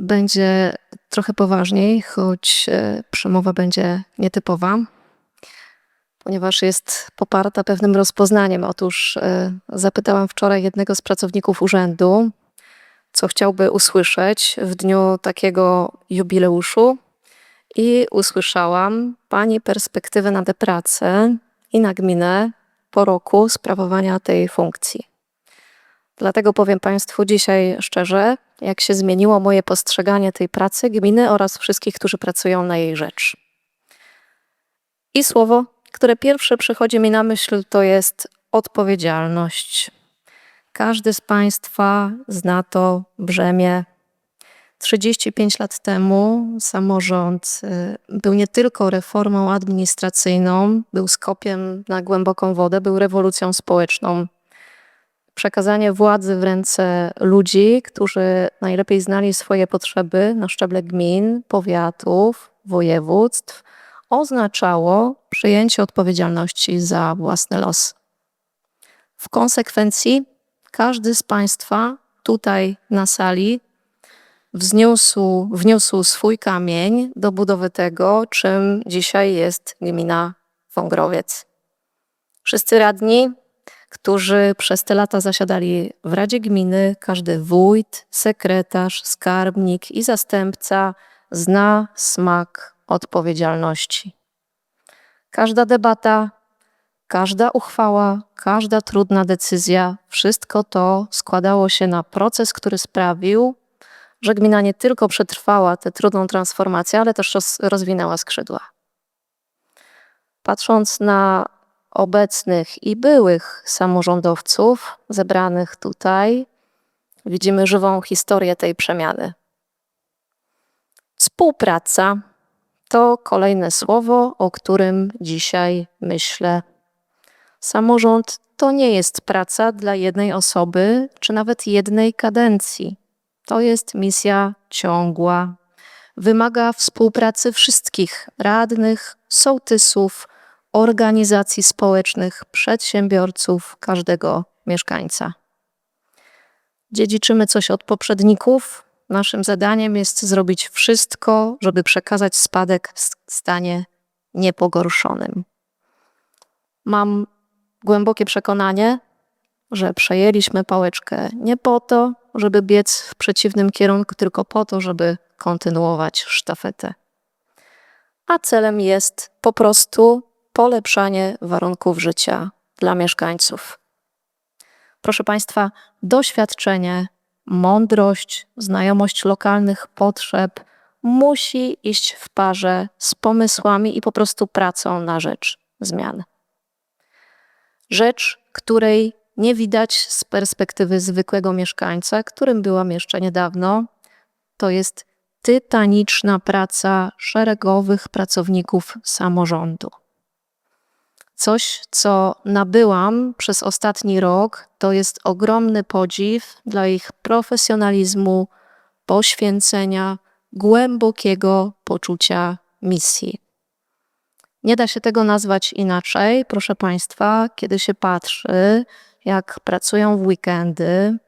Będzie trochę poważniej, choć e, przemowa będzie nietypowa, ponieważ jest poparta pewnym rozpoznaniem. Otóż e, zapytałam wczoraj jednego z pracowników urzędu, co chciałby usłyszeć w dniu takiego jubileuszu, i usłyszałam Pani perspektywę na tę pracę i na gminę po roku sprawowania tej funkcji. Dlatego powiem Państwu dzisiaj szczerze, jak się zmieniło moje postrzeganie tej pracy gminy oraz wszystkich, którzy pracują na jej rzecz. I słowo, które pierwsze przychodzi mi na myśl, to jest odpowiedzialność. Każdy z Państwa zna to brzemię. 35 lat temu samorząd y, był nie tylko reformą administracyjną, był skopiem na głęboką wodę, był rewolucją społeczną przekazanie władzy w ręce ludzi, którzy najlepiej znali swoje potrzeby na szczeble gmin, powiatów, województw, oznaczało przyjęcie odpowiedzialności za własny los. W konsekwencji każdy z Państwa tutaj na sali wniósł swój kamień do budowy tego, czym dzisiaj jest gmina Wągrowiec. Wszyscy radni którzy przez te lata zasiadali w Radzie Gminy. Każdy wójt, sekretarz, skarbnik i zastępca zna smak odpowiedzialności. Każda debata, każda uchwała, każda trudna decyzja, wszystko to składało się na proces, który sprawił, że gmina nie tylko przetrwała tę trudną transformację, ale też rozwinęła skrzydła. Patrząc na obecnych i byłych samorządowców zebranych tutaj, widzimy żywą historię tej przemiany. Współpraca to kolejne słowo, o którym dzisiaj myślę. Samorząd to nie jest praca dla jednej osoby, czy nawet jednej kadencji. To jest misja ciągła. Wymaga współpracy wszystkich radnych, sołtysów, organizacji społecznych, przedsiębiorców, każdego mieszkańca. Dziedziczymy coś od poprzedników. Naszym zadaniem jest zrobić wszystko, żeby przekazać spadek w stanie niepogorszonym. Mam głębokie przekonanie, że przejęliśmy pałeczkę nie po to, żeby biec w przeciwnym kierunku, tylko po to, żeby kontynuować sztafetę. A celem jest po prostu polepszanie warunków życia dla mieszkańców. Proszę Państwa, doświadczenie, mądrość, znajomość lokalnych potrzeb musi iść w parze z pomysłami i po prostu pracą na rzecz zmian. Rzecz, której nie widać z perspektywy zwykłego mieszkańca, którym byłam jeszcze niedawno, to jest tytaniczna praca szeregowych pracowników samorządu. Coś, co nabyłam przez ostatni rok, to jest ogromny podziw dla ich profesjonalizmu, poświęcenia, głębokiego poczucia misji. Nie da się tego nazwać inaczej, proszę Państwa, kiedy się patrzy, jak pracują w weekendy,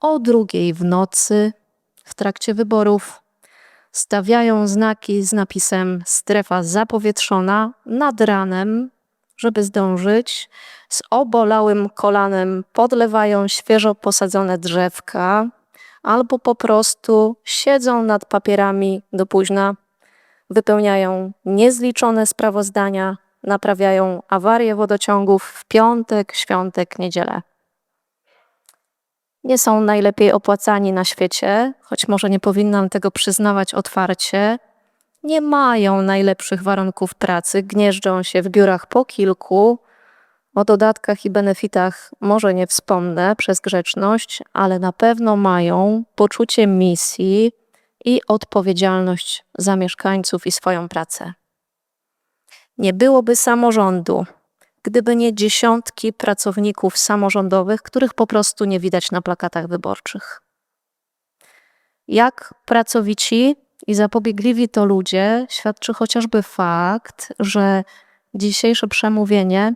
o drugiej w nocy, w trakcie wyborów, stawiają znaki z napisem strefa zapowietrzona nad ranem żeby zdążyć. Z obolałym kolanem podlewają świeżo posadzone drzewka albo po prostu siedzą nad papierami do późna, wypełniają niezliczone sprawozdania, naprawiają awarie wodociągów w piątek, świątek, niedzielę. Nie są najlepiej opłacani na świecie, choć może nie powinnam tego przyznawać otwarcie, nie mają najlepszych warunków pracy, gnieżdżą się w biurach po kilku. O dodatkach i benefitach może nie wspomnę przez grzeczność, ale na pewno mają poczucie misji i odpowiedzialność za mieszkańców i swoją pracę. Nie byłoby samorządu, gdyby nie dziesiątki pracowników samorządowych, których po prostu nie widać na plakatach wyborczych. Jak pracowici i zapobiegliwi to ludzie, świadczy chociażby fakt, że dzisiejsze przemówienie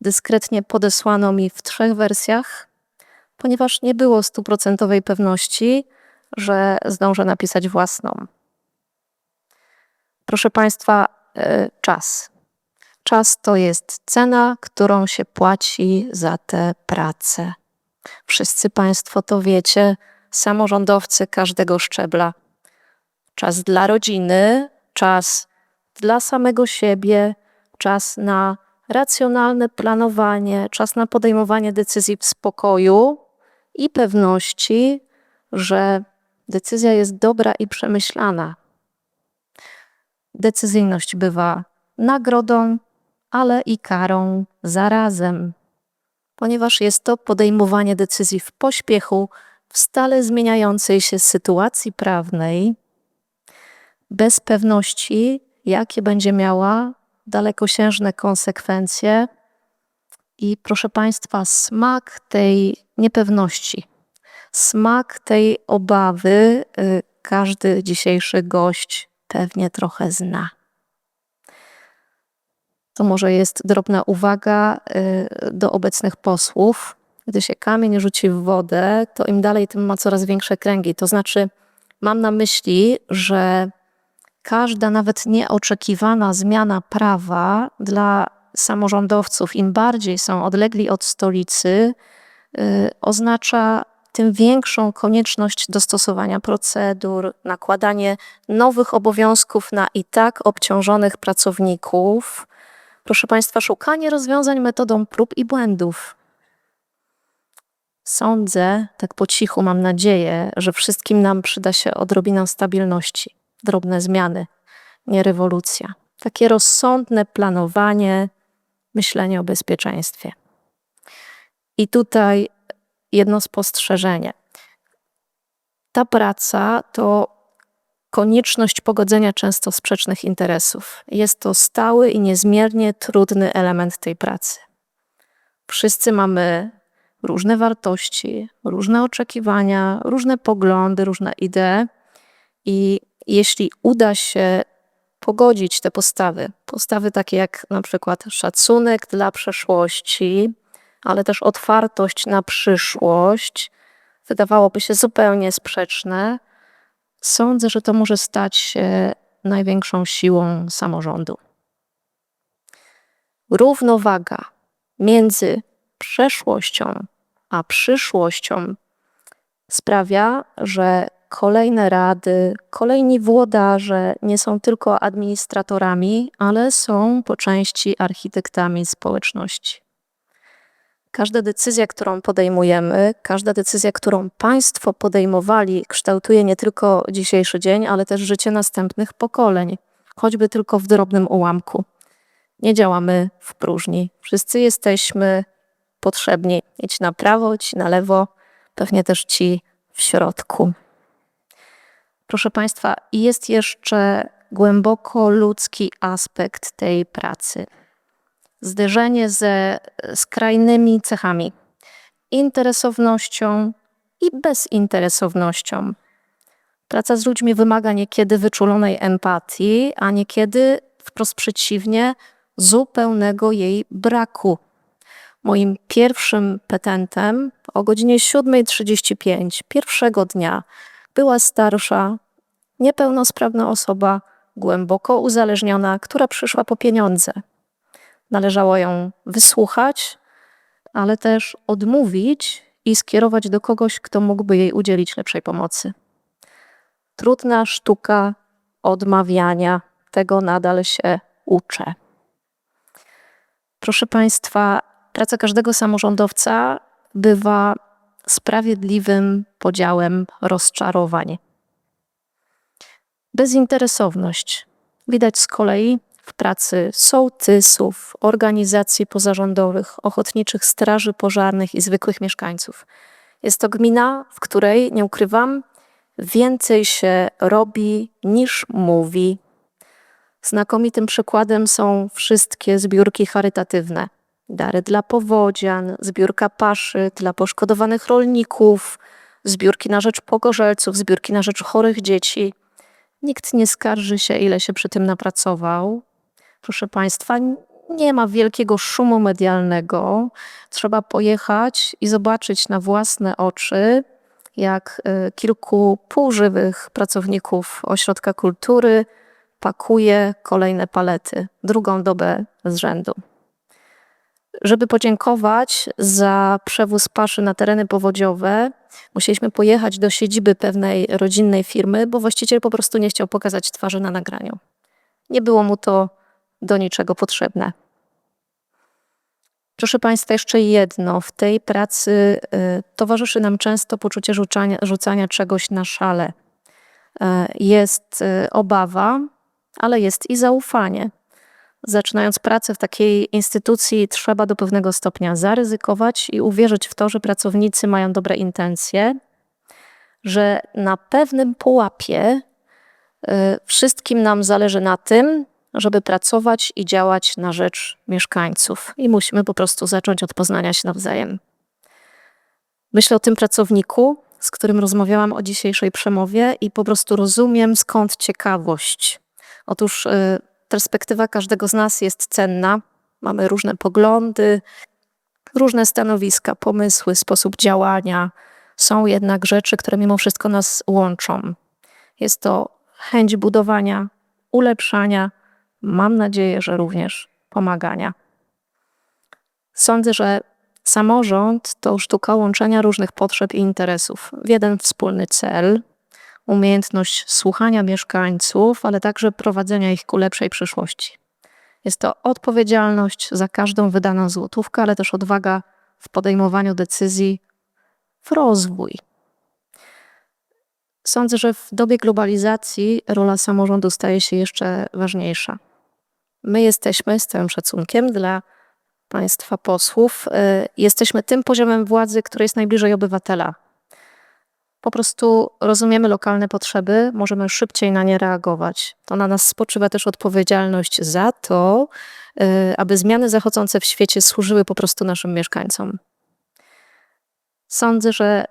dyskretnie podesłano mi w trzech wersjach, ponieważ nie było stuprocentowej pewności, że zdążę napisać własną. Proszę Państwa, y, czas. Czas to jest cena, którą się płaci za tę pracę. Wszyscy Państwo to wiecie, samorządowcy każdego szczebla. Czas dla rodziny, czas dla samego siebie, czas na racjonalne planowanie, czas na podejmowanie decyzji w spokoju i pewności, że decyzja jest dobra i przemyślana. Decyzyjność bywa nagrodą, ale i karą zarazem, ponieważ jest to podejmowanie decyzji w pośpiechu, w stale zmieniającej się sytuacji prawnej, bez pewności, jakie będzie miała dalekosiężne konsekwencje. I proszę Państwa, smak tej niepewności, smak tej obawy y, każdy dzisiejszy gość pewnie trochę zna. To może jest drobna uwaga y, do obecnych posłów. Gdy się kamień rzuci w wodę, to im dalej, tym ma coraz większe kręgi. To znaczy, mam na myśli, że każda nawet nieoczekiwana zmiana prawa dla samorządowców, im bardziej są odlegli od stolicy, y, oznacza tym większą konieczność dostosowania procedur, nakładanie nowych obowiązków na i tak obciążonych pracowników. Proszę Państwa, szukanie rozwiązań metodą prób i błędów. Sądzę, tak po cichu mam nadzieję, że wszystkim nam przyda się odrobina stabilności, drobne zmiany, nie rewolucja. Takie rozsądne planowanie, myślenie o bezpieczeństwie. I tutaj jedno spostrzeżenie. Ta praca to konieczność pogodzenia często sprzecznych interesów. Jest to stały i niezmiernie trudny element tej pracy. Wszyscy mamy różne wartości, różne oczekiwania, różne poglądy, różne idee, i jeśli uda się pogodzić te postawy, postawy takie jak na przykład szacunek dla przeszłości, ale też otwartość na przyszłość, wydawałoby się zupełnie sprzeczne, sądzę, że to może stać się największą siłą samorządu. Równowaga między przeszłością a przyszłością sprawia, że kolejne rady, kolejni włodarze nie są tylko administratorami, ale są po części architektami społeczności. Każda decyzja, którą podejmujemy, każda decyzja, którą państwo podejmowali, kształtuje nie tylko dzisiejszy dzień, ale też życie następnych pokoleń, choćby tylko w drobnym ułamku. Nie działamy w próżni. Wszyscy jesteśmy potrzebni. Idź na prawo, idź na lewo, pewnie też ci w środku. Proszę Państwa, jest jeszcze głęboko ludzki aspekt tej pracy zderzenie ze skrajnymi cechami interesownością i bezinteresownością. Praca z ludźmi wymaga niekiedy wyczulonej empatii, a niekiedy wprost przeciwnie, zupełnego jej braku. Moim pierwszym petentem o godzinie 7.35 pierwszego dnia była starsza, niepełnosprawna osoba, głęboko uzależniona, która przyszła po pieniądze. Należało ją wysłuchać, ale też odmówić i skierować do kogoś, kto mógłby jej udzielić lepszej pomocy. Trudna sztuka odmawiania, tego nadal się uczę. Proszę Państwa, praca każdego samorządowca bywa sprawiedliwym podziałem rozczarowań. Bezinteresowność widać z kolei w pracy sołtysów, organizacji pozarządowych, ochotniczych straży pożarnych i zwykłych mieszkańców. Jest to gmina, w której, nie ukrywam, więcej się robi niż mówi. Znakomitym przykładem są wszystkie zbiórki charytatywne. Dary dla powodzian, zbiórka paszy dla poszkodowanych rolników, zbiórki na rzecz pogorzelców, zbiórki na rzecz chorych dzieci. Nikt nie skarży się, ile się przy tym napracował proszę Państwa, nie ma wielkiego szumu medialnego. Trzeba pojechać i zobaczyć na własne oczy, jak y, kilku półżywych pracowników ośrodka kultury pakuje kolejne palety, drugą dobę z rzędu. Żeby podziękować za przewóz paszy na tereny powodziowe, musieliśmy pojechać do siedziby pewnej rodzinnej firmy, bo właściciel po prostu nie chciał pokazać twarzy na nagraniu. Nie było mu to do niczego potrzebne. Proszę Państwa, jeszcze jedno. W tej pracy y, towarzyszy nam często poczucie rzucania, rzucania czegoś na szale. Y, jest y, obawa, ale jest i zaufanie. Zaczynając pracę w takiej instytucji, trzeba do pewnego stopnia zaryzykować i uwierzyć w to, że pracownicy mają dobre intencje, że na pewnym pułapie y, wszystkim nam zależy na tym, żeby pracować i działać na rzecz mieszkańców. I musimy po prostu zacząć od poznania się nawzajem. Myślę o tym pracowniku, z którym rozmawiałam o dzisiejszej przemowie, i po prostu rozumiem skąd ciekawość. Otóż y, perspektywa każdego z nas jest cenna. Mamy różne poglądy, różne stanowiska, pomysły, sposób działania. Są jednak rzeczy, które mimo wszystko nas łączą. Jest to chęć budowania, ulepszania, mam nadzieję, że również pomagania. Sądzę, że samorząd to sztuka łączenia różnych potrzeb i interesów w jeden wspólny cel, umiejętność słuchania mieszkańców, ale także prowadzenia ich ku lepszej przyszłości. Jest to odpowiedzialność za każdą wydaną złotówkę, ale też odwaga w podejmowaniu decyzji w rozwój. Sądzę, że w dobie globalizacji rola samorządu staje się jeszcze ważniejsza. My jesteśmy, z całym szacunkiem dla Państwa posłów, y, jesteśmy tym poziomem władzy, który jest najbliżej obywatela. Po prostu rozumiemy lokalne potrzeby, możemy szybciej na nie reagować. To na nas spoczywa też odpowiedzialność za to, y, aby zmiany zachodzące w świecie służyły po prostu naszym mieszkańcom. Sądzę, że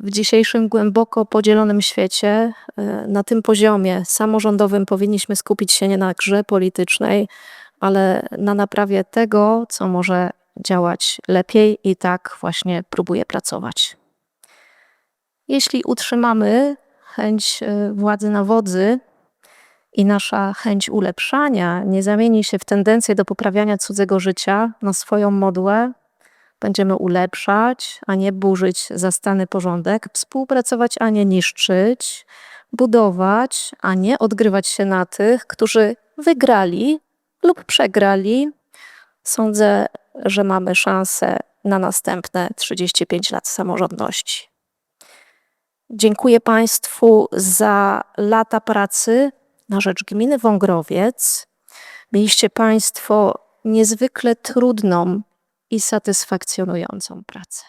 w dzisiejszym głęboko podzielonym świecie, y, na tym poziomie samorządowym powinniśmy skupić się nie na grze politycznej, ale na naprawie tego, co może działać lepiej i tak właśnie próbuję pracować. Jeśli utrzymamy chęć y, władzy na wodzy i nasza chęć ulepszania nie zamieni się w tendencję do poprawiania cudzego życia na swoją modłę, będziemy ulepszać, a nie burzyć zastany porządek, współpracować, a nie niszczyć, budować, a nie odgrywać się na tych, którzy wygrali lub przegrali. Sądzę, że mamy szansę na następne 35 lat samorządności. Dziękuję Państwu za lata pracy na rzecz gminy Wągrowiec. Mieliście Państwo niezwykle trudną i satysfakcjonującą pracę.